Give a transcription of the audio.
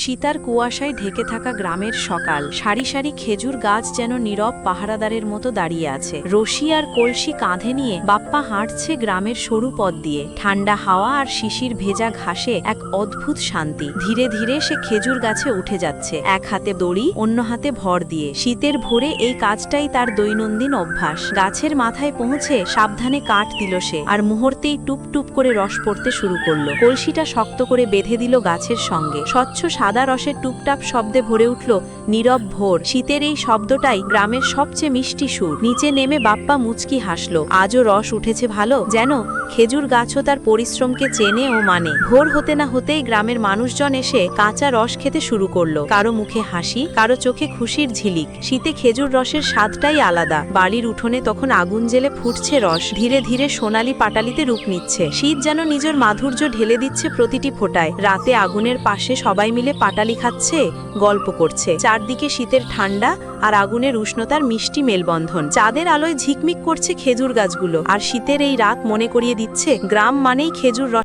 শীতার কুয়াশায় ঢেকে থাকা গ্রামের সকাল। সারি সারি খেজুর গাছ যেন নীরব পাহারাদারের মতো দাঁড়িয়ে আছে। রশি আর কলসি কাঁধে নিয়ে বাপ্পা হাঁটছে গ্রামের সরু পথ দিয়ে। ঠান্ডা হাওয়া আর শিশির ভেজা ঘাসে এক অদ্ভুত শান্তি। ধীরে ধীরে সে খেজুর গাছে উঠে যাচ্ছে। এক হাতে দড়ি, অন্য হাতে ভর দিয়ে। শীতের ভোরে এই কাজটাই তার দৈনন্দিন অভ্যাস। গাছের মাথায় পৌঁছে সাবধানে কাঠ দিল সে আর মুহূর্তেই টুপ টুপ করে রস পড়তে শুরু করল। কলসিটা শক্ত করে বেঁধে দিল গাছের সঙ্গে। স্বচ্ছ সাদা রসের টুপটাপ শব্দে ভরে উঠল নীরব ভোর। শীতের এই শব্দটাই গ্রামের সবচেয়ে মিষ্টি সুর। নিচে নেমে বাপ্পা মুচকি হাসলো। আজও রস উঠেছে ভালো, যেন খেজুর গাছও তার পরিশ্রমকে চেনে ও মানে। ভোর হতে না হতেই গ্রামের মানুষজন এসে কাঁচা রস খেতে শুরু করল। কারও মুখে হাসি, কারও চোখে খুশির ঝিলিক। শীতে খেজুর রসের স্বাদটাই আলাদা। বাড়ির উঠোনে তখন আগুন জেলে ফুটছে রস। ধীরে ধীরে সোনালি পাটালিতে রূপ নিচ্ছে। শীত যেন নিজের মাধুর্য ঢেলে দিচ্ছে প্রতিটি ফোঁটায়। রাতে আগুনের পাশে সবাই মিলে পাটালি খাচ্ছে, গল্প করছে। চারদিকে শীতের ঠান্ডা আর আগুনের উষ্ণতার মিষ্টি মেলবন্ধন। চাঁদের আলোয় ঝিকমিক করছে খেজুর গাছগুলো। আর শীতের এই রাত মনে করিয়ে দিচ্ছে, গ্রাম মানেই খেজুর